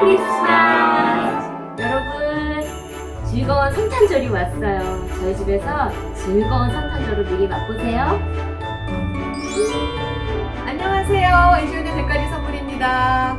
크리스마스! 여러분, 즐거운 성탄절이 왔어요. 저희 집에서 즐거운 성탄절을 미리 맛보세요. 안녕하세요. 이주연의 백가지 선물입니다.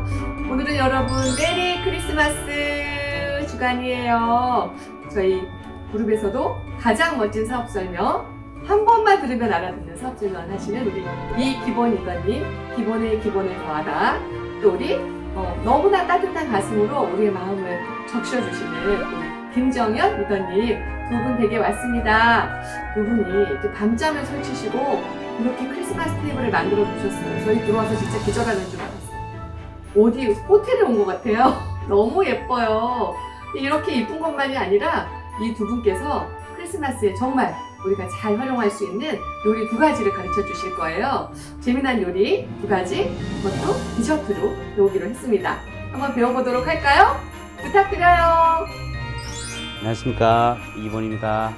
오늘은 여러분 메리 크리스마스 주간이에요. 저희 그룹에서도 가장 멋진 사업 설명 한 번만 들으면 알아듣는 사업 설명 하시는 우리 이기본 이관님 기본의 기본을 더하다 또 우리 어, 너무나 따뜻한 가슴으로 우리의 마음을 적셔주시는 김정현 리더님 두 분 댁에 왔습니다. 두 분이 밤잠을 설치시고 이렇게 크리스마스 테이블을 만들어 두셨어요. 저희 들어와서 진짜 기절하는 줄 알았어요. 어디 호텔에 온 것 같아요. 너무 예뻐요. 이렇게 이쁜 것만이 아니라 이 두 분께서 크리스마스에 정말 우리가 잘 활용할 수 있는 요리 두 가지를 가르쳐 주실 거예요. 재미난 요리 두 가지, 그것도 디저트로 배우기로 했습니다. 한번 배워보도록 할까요? 부탁드려요. 안녕하십니까 이번입니다.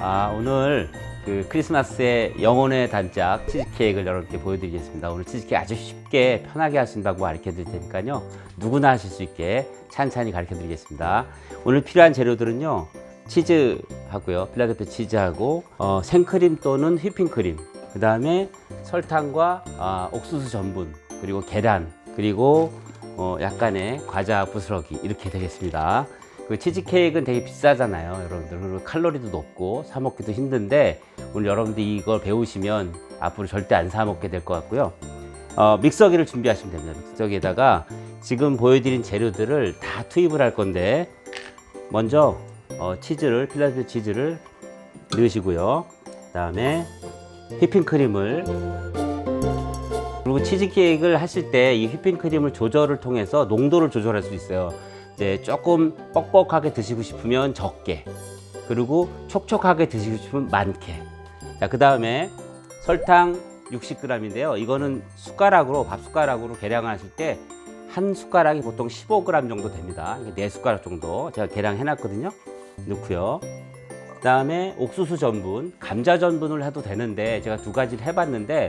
아 오늘 그 크리스마스의 영혼의 단짝 치즈케이크를 여러분께 보여드리겠습니다. 오늘 치즈케이크 아주 쉽게 편하게 하신다고 가르쳐 드릴 테니까요. 누구나 하실 수 있게 찬찬히 가르쳐 드리겠습니다. 오늘 필요한 재료들은요. 치즈 하고요. 필라델피아 치즈하고 어, 생크림 또는 휘핑크림. 그 다음에 설탕과 아, 옥수수 전분 그리고 계란 그리고 어, 약간의 과자 부스러기 이렇게 되겠습니다. 그 치즈케이크는 되게 비싸잖아요, 여러분들. 칼로리도 높고 사 먹기도 힘든데 오늘 여러분들이 이걸 배우시면 앞으로 절대 안 사 먹게 될 것 같고요. 어, 믹서기를 준비하시면 됩니다. 믹서기에다가 지금 보여드린 재료들을 다 투입을 할 건데 먼저 어, 치즈를 필라델피아 치즈를 넣으시고요. 그다음에 휘핑 크림을 그리고 치즈 케이크를 하실 때 이 휘핑 크림을 조절을 통해서 농도를 조절할 수 있어요. 이제 조금 뻑뻑하게 드시고 싶으면 적게, 그리고 촉촉하게 드시고 싶으면 많게. 자, 그 다음에 설탕 60g인데요. 이거는 숟가락으로, 밥 숟가락으로 계량하실 때 한 숟가락이 보통 15g 정도 됩니다. 이게 네 숟가락 정도 제가 계량해 놨거든요. 넣고요. 그 다음에 옥수수 전분, 감자 전분을 해도 되는데 제가 두 가지를 해봤는데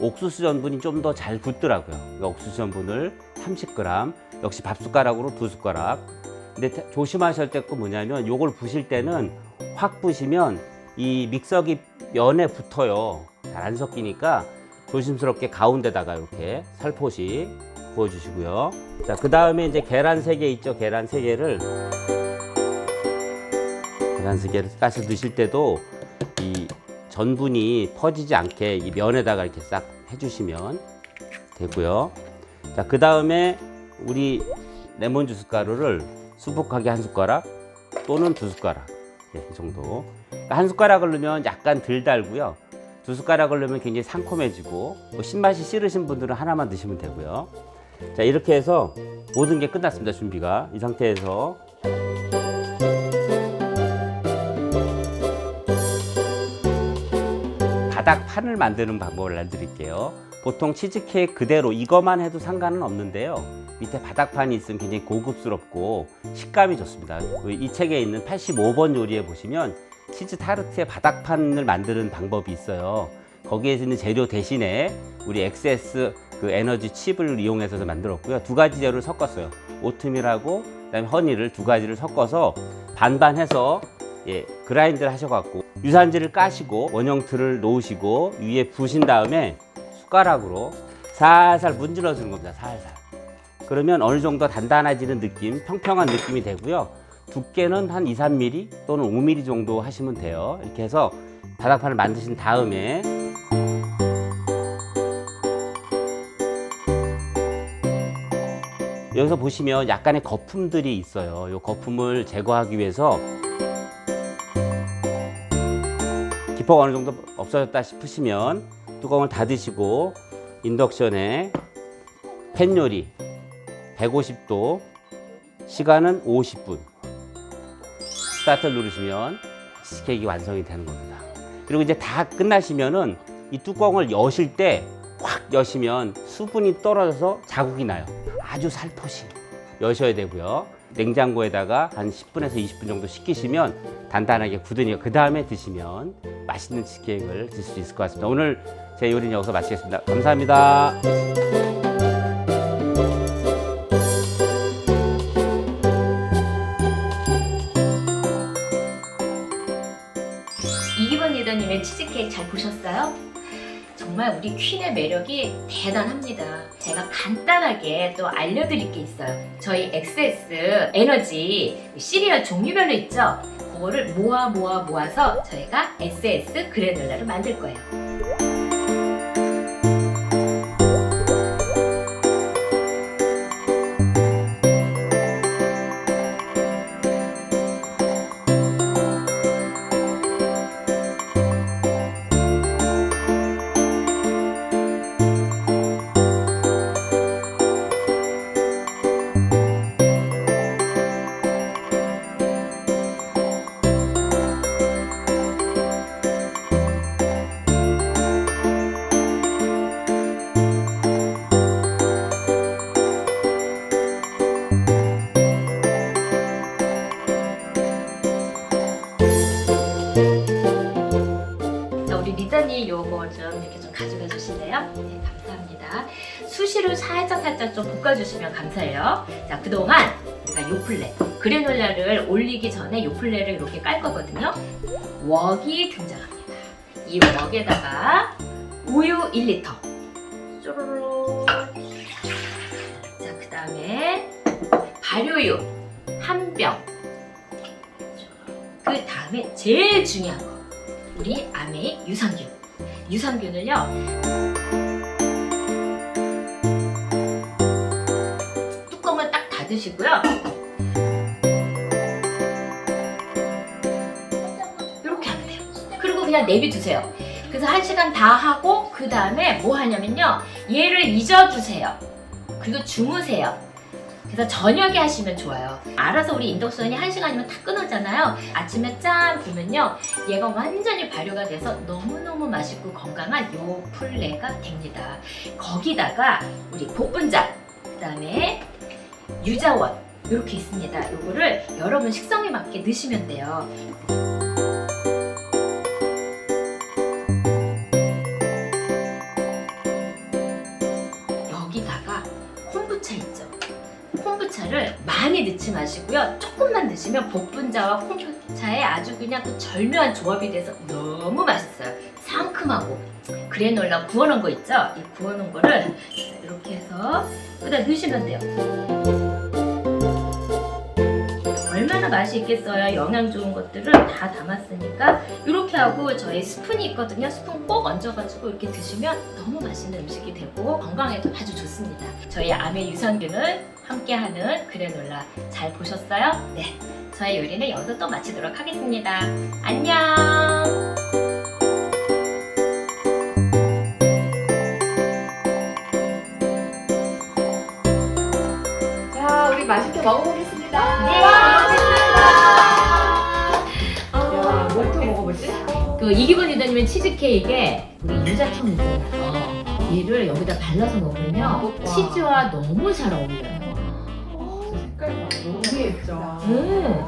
옥수수 전분이 좀 더잘 붙더라고요. 그러니까 옥수수 전분을 30g, 역시 밥 숟가락으로 두 숟가락. 근데 태- 조심하실 때거 뭐냐면 요걸 부실 때는 확 부시면 이 믹서기 면에 붙어요. 잘 안 섞이니까 조심스럽게 가운데다가 이렇게 살포시 부어주시고요. 자, 그 다음에 이제 계란 세개 있죠. 계란 세 개를 계란 세 개를 까서 넣으실 때도 이 전분이 퍼지지 않게 이 면에다가 이렇게 싹 해주시면 되고요. 자, 그 다음에 우리 레몬 주스 가루를 수북하게 한 숟가락 또는 두 숟가락 네, 이 정도. 그러니까 한 숟가락을 넣으면 약간 덜 달고요. 두 숟가락을 넣으면 굉장히 상콤해지고 뭐 신맛이 싫으신 분들은 하나만 드시면 되고요. 자 이렇게 해서 모든 게 끝났습니다 준비가 이 상태에서 바닥판을 만드는 방법을 알려드릴게요. 보통 치즈케이크 그대로 이것만 해도 상관은 없는데요. 밑에 바닥판이 있으면 굉장히 고급스럽고 식감이 좋습니다. 이 책에 있는 85번 요리에 보시면 치즈 타르트의 바닥판을 만드는 방법이 있어요. 거기에 있는 재료 대신에 우리 XS 그 에너지 칩을 이용해서 만들었고요. 두 가지 재료를 섞었어요. 오트밀하고 그다음에 허니를 두 가지를 섞어서 반반해서 예, 그라인드를 하셔갖고 유산지를 까시고 원형 틀을 놓으시고 위에 부신 다음에 숟가락으로 살살 문질러 주는 겁니다. 살살. 그러면 어느 정도 단단해지는 느낌, 평평한 느낌이 되고요. 두께는 한 2, 3mm 또는 5mm 정도 하시면 돼요. 이렇게 해서 바닥판을 만드신 다음에 여기서 보시면 약간의 거품들이 있어요. 이 거품을 제거하기 위해서 기포가 어느 정도 없어졌다 싶으시면 뚜껑을 닫으시고 인덕션에 팬 요리 150도 시간은 50분 스타트를 누르시면 치즈케이크 완성이 되는 겁니다. 그리고 이제 다 끝나시면은 이 뚜껑을 여실 때 확 여시면 수분이 떨어져서 자국이 나요. 아주 살포시 여셔야 되고요. 냉장고에다가 한 10분에서 20분 정도 식히시면 단단하게 굳으니까 그 다음에 드시면 맛있는 치킨을 드실 수 있을 것 같습니다. 오늘 제 요리는 여기서 마치겠습니다. 감사합니다. 이기범 리더님의 치즈케이크 잘 보셨어요? 정말 우리 퀸의 매력이 대단합니다. 제가 간단하게 또 알려드릴 게 있어요. 저희 XS 에너지 시리얼 종류별로 있죠? 그거를 모아 모아 모아서 저희가 SS 그래놀라를 만들 거예요. 살짝 살짝 좀 볶아주시면 감사해요. 자, 그동안 우리가 요플레, 그래놀라를 올리기 전에 요플레를 이렇게 깔 거거든요. 웍이 등장합니다. 이 웍에다가 우유 1리터. 쪼르르. 자, 그 다음에 발효유 한 병. 그 다음에 제일 중요한 거. 우리 아메의 유산균. 유산균을요. 닫으시고요. 이렇게 하면 돼요. 그리고 그냥 내비두세요. 그래서 한 시간 다 하고 그 다음에 뭐 하냐면요. 얘를 잊어주세요. 그리고 주무세요. 그래서 저녁에 하시면 좋아요. 알아서 우리 인덕션이 한 시간이면 다 끊어잖아요. 아침에 짠 불면요. 얘가 완전히 발효가 돼서 너무너무 맛있고 건강한 요 풀레가 됩니다. 거기다가 우리 복분자, 그 다음에 유자원 이렇게 있습니다. 요거를 여러분 식성에 맞게 넣으시면 돼요. 여기다가 콤부차 있죠. 콤부차를 많이 넣지 마시고요. 조금만 넣으시면 복분자와 콤부차의 아주 그냥 그 절묘한 조합이 돼서 너무 맛있어요. 상큼하고 그래놀라 구워놓은 거 있죠? 이 구워놓은 거를 이렇게 해서 여기다 넣으시면 돼요. 얼마나 맛이 있겠어요. 영양 좋은 것들을 다 담았으니까 이렇게 하고 저희 스푼이 있거든요. 스푼 꼭 얹어가지고 이렇게 드시면 너무 맛있는 음식이 되고 건강에도 아주 좋습니다. 저희 암의 유산균을 함께하는 그래놀라 잘 보셨어요? 네. 저의 요리는 여기서 또 마치도록 하겠습니다. 안녕! 이기본 리더님의 치즈케이크에 우리 유자청 있잖아요. 얘를 여기다 발라서 먹으면요 와. 치즈와 너무 잘 어울려요. 색깔. 너무 예쁘죠. 음.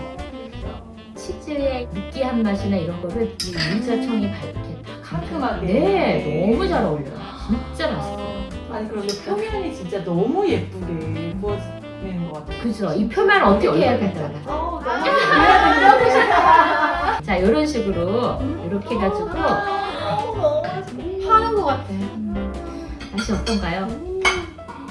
치즈의 느끼한 맛이나 이런 거를 이 유자청이 밝게 딱 상큼하게. 네, 너무 잘 어울려요. 진짜 맛있어요. 아니 그런데 표면이 진짜 너무 예쁘게 구워지는 것 같아요. 그죠? 이 표면 어떻게 해야 될까요? 어, 아, 너무 자, 이런 식으로 이렇게 해가지고 파는 것 같아. 맛이 어떤가요?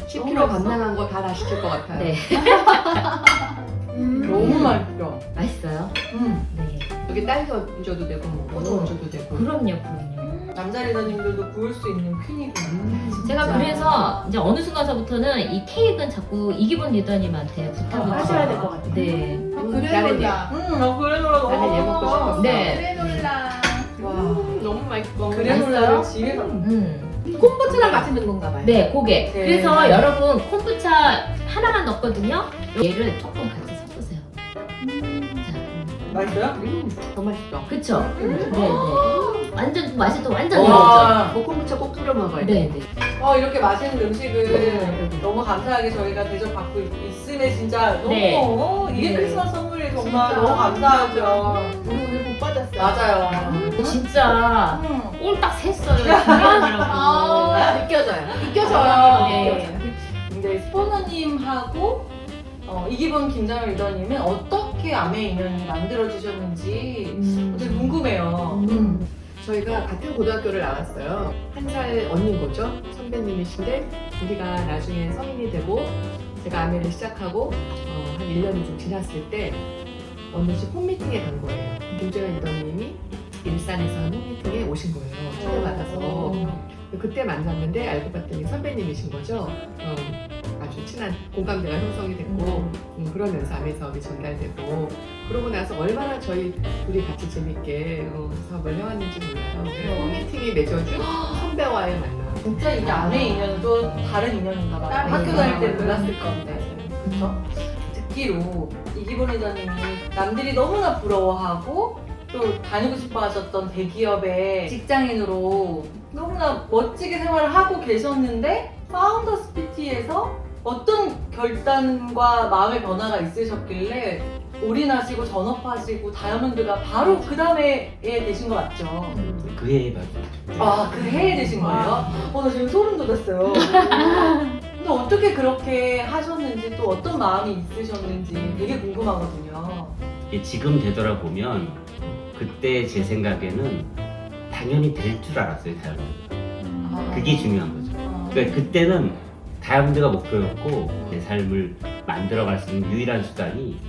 10kg 감량한 거 다 다시킬 것 같아요. 네, 너무 맛있어. 맛있어요. 음. 네, 여기 딸기 얹어도 되고, 뭐, 버터 얹어도 되고. 그럼요, 그럼요. 남자 리더님들도 구울 수 있는 퀸이구나. 제가 그래서 이제 어느 순간서부터는 이 케이크는 자꾸 이기본 리더님한테 부탁을 어, 하셔야 될 것 같아요. 네. 그래놀라. 음, 어, 그래놀라 너무 나는 얘 먹고 싶었어. 네. 그래 놀라. 와, 너무 맛있어. 그래놀라를 집에서 음. 콤보트랑 같이 넣은 건가 봐요. 네, 고게. 네. 그래서 여러분 콤부차 하나만 넣었거든요. 얘를 조금 같이 섞으세요. 자, 맛있어요? 음, 너무 맛있어. 그쵸? 네, 네. 완전 맛이 또 완전 와. 다르죠. 뭐 콤보차 꼭 뿌려 먹어야 돼. 네, 네. 어, 이렇게 맛있는 음식을 너무 감사하게 저희가 대접받고 있- 있음에 진짜 너무 네. 어, 이게 네. 크리스마스 선물이 정말 진짜. 너무 감사하죠. 오늘 못 받았어요. 맞아요. 진짜 음. 꼴딱 샜어요. 중요하더라고. 아, 느껴져요. 느껴져요. 네. 근데 스포너님하고 어, 이기본 김정일 리더님은 어떻게 암의 인연이 만들어지셨는지 음. 되게 궁금해요. 음. 저희가 같은 고등학교를 나왔어요. 한 살 언니인 거죠. 선배님이신데 우리가 나중에 성인이 되고 제가 아메를 시작하고 어, 한 1년이 좀 지났을 때 어느 집 홈미팅에 간 거예요. 김재현 리더님이 일산에서 한 홈미팅에 오신 거예요. 초대받아서. 그때 만났는데 알고 봤더니 선배님이신 거죠. 어, 아주 친한 공감대가 형성이 됐고 음, 그러면서 아메 사업이 전달되고 그러고 나서 얼마나 저희 둘이 같이 재밌게 어, 사업을 해왔는지 몰라요. 홈미팅이 맺어준 선배와의 만남. 진짜 이게 안의 인연은 또 다른 인연인가 봐요. 다른 학교 다닐 때 인연. 몰랐을 건데. 그쵸? 듣기로 이기본 리더님이 남들이 너무나 부러워하고 또 다니고 싶어 하셨던 대기업의 직장인으로 너무나 멋지게 생활을 하고 계셨는데 파운더스 PT에서 어떤 결단과 마음의 변화가 있으셨길래 올인하시고 전업하시고 다이아몬드가 바로 그 다음에 되신 거 맞죠? 그 해에 맞죠. 아, 그 해에 되신 거예요? 어, 나 지금 소름 돋았어요. 근데 어떻게 그렇게 하셨는지 또 어떤 마음이 있으셨는지 되게 궁금하거든요. 이게 지금 되돌아 보면 그때 제 생각에는 당연히 될 줄 알았어요 다이아몬드가 그게 중요한 거죠 아. 그러니까 그때는 다이아몬드가 목표였고 내 삶을 만들어갈 수 있는 유일한 수단이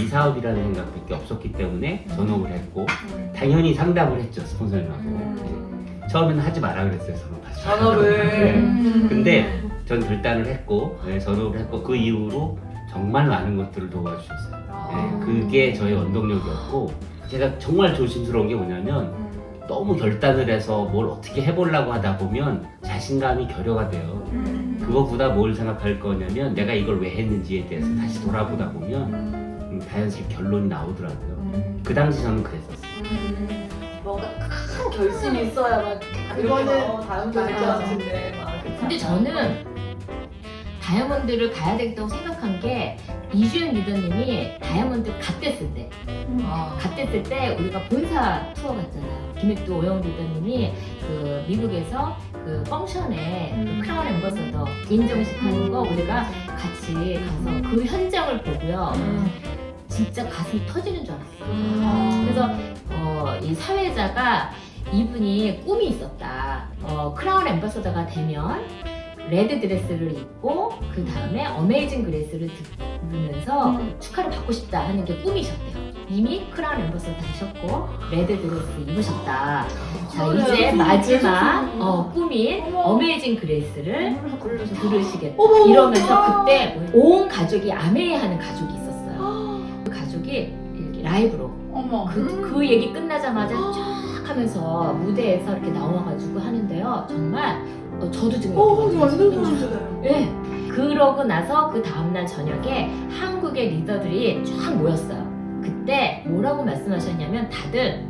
이 사업이라는 생각밖에 없었기 때문에 전업을 했고 음. 당연히 상담을 했죠 스폰서님하고 음. 처음에는 하지 말아 그랬어요. 전업을. 네. 음. 근데 전 결단을 했고 네, 전업을 했고 그 이후로 정말 많은 것들을 도와주셨어요 아. 네, 그게 저의 원동력이었고 제가 정말 조심스러운 게 뭐냐면 음. 너무 결단을 해서 뭘 어떻게 해보려고 하다 보면 자신감이 결여가 돼요. 음. 그거보다 뭘 생각할 거냐면 내가 이걸 왜 했는지에 대해서 음. 다시 돌아보다 보면 음. 음, 자연스럽게 결론이 나오더라고요. 음. 그 당시 저는 그랬었어요. 음. 뭔가 큰 결심이 있어야만 그거는 다음. 같은데 막 그렇지 근데? 저는 다이아몬드를 가야 되겠다고 생각한 게 이주연 리더님이 다이아몬드 갓됐을 때 아. 갓됐을 때 우리가 본사 투어 갔잖아요. 김익두 오영 리더님이 그 미국에서 그 펑션에 음. 그 크라운 엠버서더 인정식 하는 거 우리가 같이 가서 그 현장을 보고요. 음. 진짜 가슴이 터지는 줄 알았어요. 음. 그래서 어, 이 사회자가 이분이 꿈이 있었다. 어, 크라운 엠버서더가 되면 레드 드레스를 입고 그 다음에 어메이징 그레이스를 들으면서 음. 축하를 받고 싶다 하는 게 꿈이셨대요. 이미 크라운 엠버서더 하셨고 레드 드레스 입으셨다. 자 그래요. 이제 꿈이 마지막. 어, 꿈인 어머. 어메이징 그레이스를 들으시겠다. 어머, 이러면서. 그때 온 가족이 아메이하는 가족이 있었어요. 그 가족이 이렇게 라이브로 어머. 그, 그 얘기 끝나자마자 쫙 하면서 무대에서 이렇게 나와가지고 하는데요. 정말 어, 저도 지금 어, 완전. 소름돋아요. 네. 그러고 나서 그 다음날 저녁에 한국의 리더들이 쫙 모였어요. 그때 뭐라고 말씀하셨냐면 다들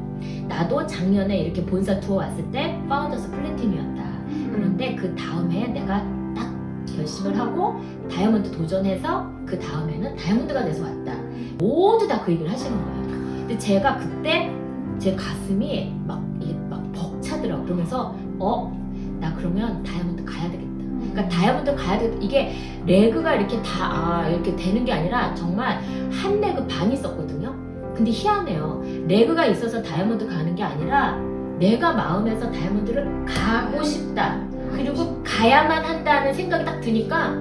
나도 작년에 이렇게 본사 투어 왔을 때 파운더스 플래티늄이었다. 그런데 그 다음에 내가 딱 결심을 하고 다이아몬드 도전해서 그 다음에는 다이아몬드가 돼서 왔다. 모두 다 그 얘기를 하시는 거예요. 근데 제가 그때 제 가슴이 막 막 벅차더라고. 그러면서 어? 나 그러면 다이아몬드 가야 되겠다. 그러니까 다이아몬드 가야 되겠다. 이게 레그가 이렇게 다 아, 이렇게 되는 게 아니라 정말 한 레그 반 있었거든요. 근데 희한해요. 레그가 있어서 다이아몬드 가는 게 아니라 내가 마음에서 다이아몬드를 가고 싶다. 그리고 가야만 한다는 생각이 딱 드니까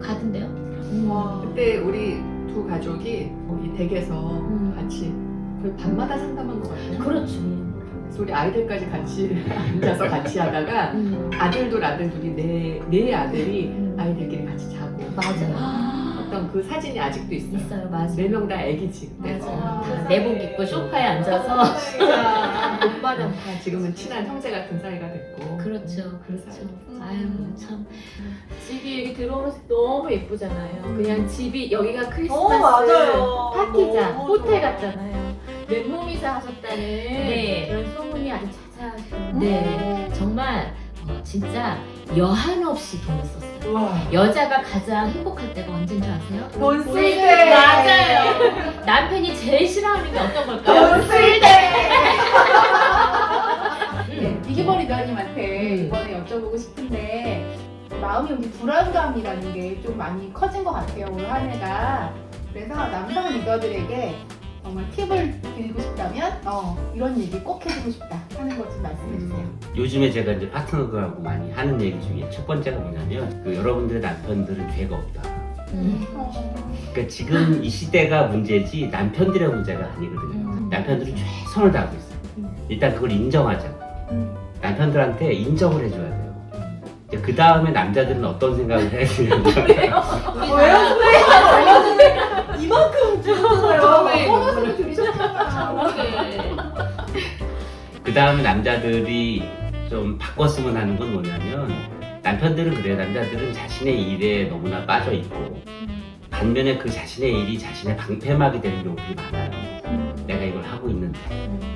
가던데요. 와. 그때 우리 두 가족이 이 댁에서 음. 같이 거의 밤마다 상담한 것 같아요. 그렇죠. 그래서 우리 아이들까지 같이 앉아서 같이 하다가 음. 아들도 아들 둘이 네, 네 아들이 음. 아이들끼리 같이 자고 맞아 요. 어떤 그 사진이 아직도 있어요. 있어요, 맞아요. 네 명 다 애기지 그때. 맞아요. 세상에. 내복 입고 소파에 앉아서 오빠는 다 지금은 친한 형제 같은 사이가 됐고. 그렇죠, 그렇죠. 아유 참. 집이 여기 들어오면서 너무 예쁘잖아요. 그냥 집이 여기가 어, 크리스마스 맞아요. 파티장, 너무 호텔 좋아. 같잖아요. 맨몸이사 하셨다는 네. 그런 소문이 아주 자자하시고. 네, 정말 어, 진짜 여한 없이 돈을 썼어요. 와. 여자가 가장 행복할 때가 언제인 줄 아세요? 돈쓸 네. 때. 맞아요. 남편이 제일 싫어하는 게 어떤 걸까요? 돈 쓸 때. 네, 이기버 리더님한테 음. 이번에 여쭤보고 싶은데 마음이 여기 불안감이라는 게 좀 많이 커진 것 같아요 올 한해가 그래서 남성 리더들에게 어, 정말 팁을 드리고 싶다면 어, 이런 얘기 꼭 해주고 싶다 하는 것 좀 말씀해 주세요. 요즘에 제가 이제 파트너들하고 많이 하는 얘기 중에 첫 번째가 뭐냐면 그 여러분들의 남편들은 죄가 없다. 그러니까 지금 이 시대가 문제지 남편들의 문제가 아니거든요. 남편들은 최선을 다하고 있어요. 일단 그걸 인정하자. 남편들한테 인정을 해줘야 돼요. 그 다음에 남자들은 어떤 생각을 해야 되냐면 이만큼 그 다음에 남자들이 좀 바꿨으면 하는 건 뭐냐면 남편들은 그래요. 남자들은 자신의 일에 너무나 빠져 있고 반면에 그 자신의 일이 자신의 방패막이 되는 경우들이 많아요. 내가 이걸 하고 있는데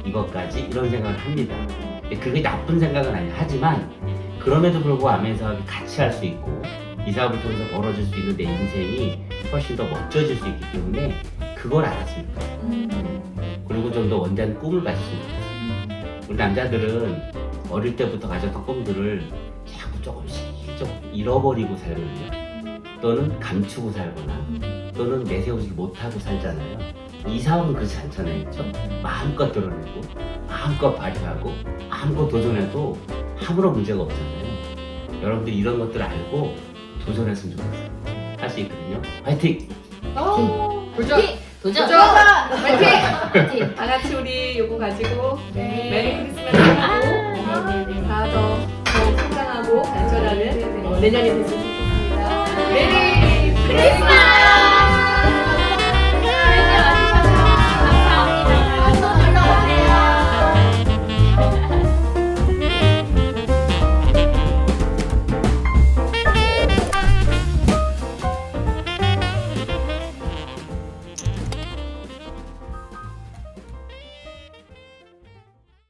이것까지 이런 생각을 합니다. 근데 그게 나쁜 생각은 아니에요. 하지만 그럼에도 불구하고 아멘사업이 같이 할 수 있고 이 사업을 통해서 벌어질 수 있는 내 인생이 훨씬 더 멋져질 수 있기 때문에 그걸 알았으면 좋겠어요. 그리고 좀 더 원대한 꿈을 가졌으면 좋겠어요. 우리 남자들은 어릴 때부터 가졌던 꿈들을 자꾸 조금씩 조금 잃어버리고 살거든요. 또는 감추고 살거나 또는 내세우지 못하고 살잖아요. 이 사업은 그렇지 않잖아요. 그렇죠? 마음껏 드러내고 마음껏 발휘하고 마음껏 도전해도 아무런 문제가 없잖아요. 여러분들 이런 것들 알고 도전했으면 좋겠어요. 할 수 있거든요. 화이팅! 도전! 도전! 도전! 화이팅! 화이팅! 다 같이 우리 요거 가지고 네. 메리 크리스마스 하고 네네네. 다더 더 성장하고 발전하는 어, 내년이 됐으면 좋겠습니다. 메리